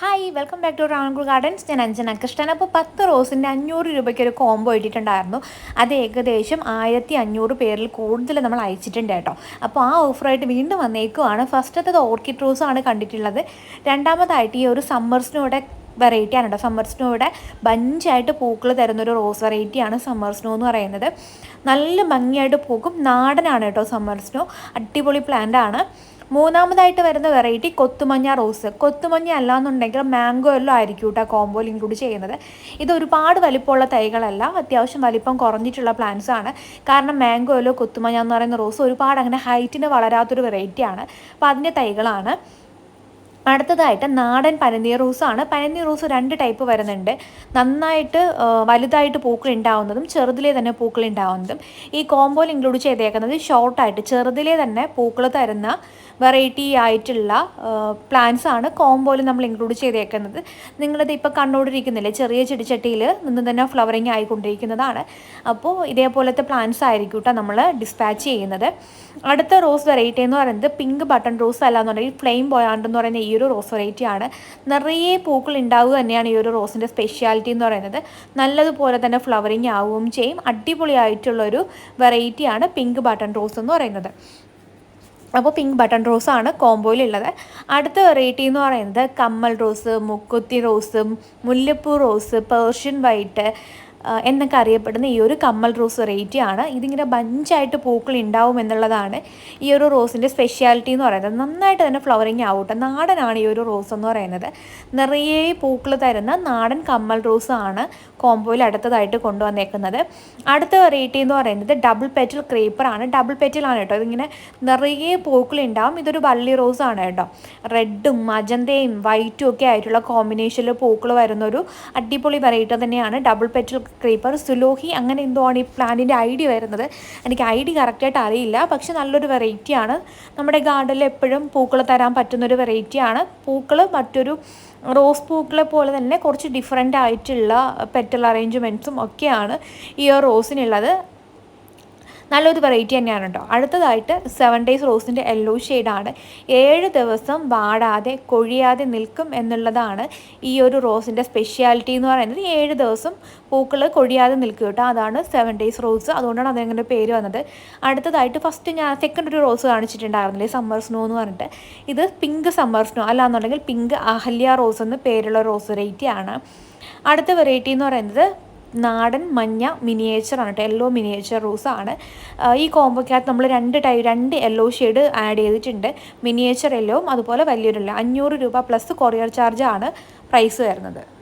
Hi welcome back to Rankoor gardens ഞാൻ അഞ്ജന കൃഷ്ണൻ. അപ്പോൾ പത്ത് റോസിന്റെ അഞ്ഞൂറ് രൂപയ്ക്ക് ഒരു കോംബോ ഇട്ടിട്ടുണ്ടായിരുന്നു. അത് ഏകദേശം ആയിരത്തി അഞ്ഞൂറ് പേരിൽ കൂടുതൽ നമ്മൾ അയച്ചിട്ടുണ്ട് കേട്ടോ. അപ്പോൾ ആ ഓഫറായിട്ട് വീണ്ടും വന്നേക്കുവാണ്. ഫസ്റ്റത്തത് ഓർക്കിഡ് റോസ് ആണ് കണ്ടിട്ടുള്ളത്. രണ്ടാമതായിട്ട് ഈ ഒരു സമ്മർ സ്നോയുടെ വെറൈറ്റി ആണ് കേട്ടോ. സമ്മർ സ്നോയുടെ ബഞ്ചായിട്ട് പൂക്കൾ തരുന്നൊരു റോസ് വെറൈറ്റിയാണ് സമ്മർ സ്നോ എന്ന് പറയുന്നത്. നല്ല ഭംഗിയായിട്ട് പൂക്കും. നാടനാണ് കേട്ടോ സമ്മർ സ്നോ അടിപൊളി പ്ലാന്റ് ആണ്. മൂന്നാമതായിട്ട് വരുന്ന വെറൈറ്റി കൊത്തുമഞ്ഞ റോസ് കൊത്തുമഞ്ഞ അല്ലാന്നുണ്ടെങ്കിൽ മാംഗോ എല്ലാം ആയിരിക്കും കേട്ടോ കോമ്പോയിൽ ഇൻക്ലൂഡ് ചെയ്യുന്നത്. ഇത് ഒരുപാട് വലിപ്പമുള്ള തൈകളല്ല അത്യാവശ്യം വലിപ്പം കുറഞ്ഞിട്ടുള്ള പ്ലാന്റ്സ് ആണ്. കാരണം മാംഗോയിലോ കൊത്തുമഞ്ഞ എന്ന് പറയുന്ന റോസ് ഒരുപാട് അങ്ങനെ ഹൈറ്റിന് വളരാത്തൊരു വെറൈറ്റിയാണ് അപ്പോൾ അതിന്റെ തൈകളാണ്. അടുത്തതായിട്ട് നാടൻ പനനീർ റോസാണ് പനനീർ റോസ് രണ്ട് ടൈപ്പ് വരുന്നുണ്ട്. നന്നായിട്ട് വലുതായിട്ട് പൂക്കൾ ഉണ്ടാവുന്നതും ചെറുതിലേ തന്നെ പൂക്കൾ ഉണ്ടാവുന്നതും. ഈ കോമ്പോയിൽ ഇൻക്ലൂഡ് ചെയ്തേക്കുന്നത് ഷോർട്ടായിട്ട് ചെറുതിലേ തന്നെ പൂക്കൾ തരുന്ന വെറൈറ്റി ആയിട്ടുള്ള പ്ലാന്റ്സ് ആണ് കോമ്പോയിൽ നമ്മൾ ഇൻക്ലൂഡ് ചെയ്തേക്കുന്നത്. നിങ്ങളിത് ഇപ്പോൾ കണ്ടുകൊണ്ടിരിക്കുന്നില്ലേ ചെറിയ ചെടിച്ചട്ടിയിൽ നിന്ന് തന്നെ ഫ്ലവറിങ് ആയിക്കൊണ്ടിരിക്കുന്നതാണ്. അപ്പോൾ ഇതേപോലത്തെ പ്ലാന്റ്സ് ആയിരിക്കും കേട്ടോ നമ്മൾ ഡിസ്പാച്ച് ചെയ്യുന്നത്. അടുത്ത റോസ് വെറൈറ്റി എന്ന് പറയുന്നത് പിങ്ക് ബട്ടൺ റോസ് അല്ലാന്നുണ്ടെങ്കിൽ ഫ്ലെയിം ബോയാണ്ട് എന്ന് പറയുന്ന ഒരു റോസ് വെറൈറ്റി ആണ്. നിറയെ പൂക്കൾ ഉണ്ടാവുക തന്നെയാണ് ഈ ഒരു റോസിന്റെ സ്പെഷ്യാലിറ്റി എന്ന് പറയുന്നത്. നല്ലതുപോലെ തന്നെ ഫ്ലവറിങ് ആവുകയും ചെയ്യും. അടിപൊളിയായിട്ടുള്ളൊരു വെറൈറ്റിയാണ് പിങ്ക് ബട്ടൺ റോസ് എന്ന് പറയുന്നത്. അപ്പോൾ പിങ്ക് ബട്ടൺ റോസ് റോസാണ് കോംബോയിലുള്ളത് അടുത്ത വെറൈറ്റി എന്ന് പറയുന്നത് കമ്മൽ റോസ് മുക്കുത്തി റോസ് മുല്ലപ്പൂ റോസ് പേർഷ്യൻ വൈറ്റ് എന്നൊക്കെ അറിയപ്പെടുന്ന ഈ ഒരു കമ്മൽ റോസ് വെറൈറ്റി ആണ്. ഇതിങ്ങനെ ബഞ്ചായിട്ട് പൂക്കൾ ഉണ്ടാവും എന്നുള്ളതാണ് ഈ ഒരു റോസിന്റെ സ്പെഷ്യാലിറ്റി എന്ന് പറയുന്നത്. നന്നായിട്ട് തന്നെ ഫ്ലവറിങ് ആവട്ടെ. നാടനാണ് ഈ ഒരു റോസ് എന്ന് പറയുന്നത്. നിറയെ പൂക്കൾ തരുന്ന നാടൻ കമ്മൽ റോസ് ആണ് കോംബോയിൽ അടുത്തതായിട്ട് കൊണ്ടുവന്നേക്കുന്നത്. അടുത്ത വെറൈറ്റി എന്ന് പറയുന്നത് ഡബിൾ പെറ്റൽ ക്രീപ്പർ ആണ്. ഡബിൾ പെറ്റൽ ആണ് കേട്ടോ. ഇതിങ്ങനെ നിറയെ പൂക്കൾ ഉണ്ടാവും. ഇതൊരു വള്ളി റോസ് ആണ് കേട്ടോ. റെഡും മജന്തയും വൈറ്റും ഒക്കെ ആയിട്ടുള്ള കോമ്പിനേഷനിൽ പൂക്കൾ വരുന്ന ഒരു അടിപൊളി വെറൈറ്റി തന്നെയാണ് ഡബിൾ പെറ്റൽ ക്രീപ്പർ സുലോഹി അങ്ങനെ എന്തോ ആണ് ഈ പ്ലാന്റിന്റെ ഐഡിയ വരുന്നത്? എനിക്ക് ഐഡിയ കറക്റ്റായിട്ട് അറിയില്ല. പക്ഷെ നല്ലൊരു വെറൈറ്റിയാണ് നമ്മുടെ ഗാർഡനിൽ എപ്പോഴും പൂക്കൾ തരാൻ പറ്റുന്നൊരു വെറൈറ്റിയാണ് പൂക്കൾ മറ്റൊരു റോസ് പൂക്കളെ പോലെ തന്നെ കുറച്ച് ഡിഫറെന്റ് ആയിട്ടുള്ള പെറ്റൽ അറേഞ്ച്മെന്റ്സും ഒക്കെയാണ് ഈ റോസിനുള്ളത് നല്ലൊരു വെറൈറ്റി തന്നെയാണ് കേട്ടോ അടുത്തതായിട്ട് സെവൻ ഡേയ്സ് റോസിന്റെ യെല്ലോ ഷെയ്ഡാണ് ഏഴ് ദിവസം വാടാതെ കൊഴിയാതെ നിൽക്കും എന്നുള്ളതാണ് ഈ ഒരു റോസിന്റെ സ്പെഷ്യാലിറ്റി എന്ന് പറയുന്നത്. ഏഴ് ദിവസം പൂക്കൾ കൊഴിയാതെ നിൽക്കും കേട്ടോ അതാണ് സെവൻ ഡേയ്സ് റോസ് അതുകൊണ്ടാണ് അതങ്ങനെ പേര് വന്നത്. അടുത്തതായിട്ട് ഫസ്റ്റ് ഞാൻ സെക്കൻഡ് ഒരു റോസ് കാണിച്ചിട്ടുണ്ടായിരുന്നില്ലേ? സമ്മർ സ്നോ എന്ന് പറഞ്ഞിട്ട്. ഇത് പിങ്ക് സമ്മർ സ്നോ അല്ലാന്നുണ്ടെങ്കിൽ പിങ്ക് അഹല്യ റോസ് എന്ന് പേരുള്ള റോസ് വെറൈറ്റിയാണ് അടുത്ത വെറൈറ്റി എന്ന് പറയുന്നത് നാടൻ മഞ്ഞ മിനിയേച്ചറാണ് കേട്ടോ യെല്ലോ മിനിയേച്ചർ റോസാണ് ഈ കോമ്പോക്കകത്ത് നമ്മൾ രണ്ട് ടൈ രണ്ട് യെല്ലോ ഷെയ്ഡ് ആഡ് ചെയ്തിട്ടുണ്ട്. മിനിയേച്ചർ യെല്ലോവും അതുപോലെ വലിയൊരു അഞ്ഞൂറ് രൂപ പ്ലസ് കൊറിയർ ചാർജാണ് പ്രൈസ് വരുന്നത്.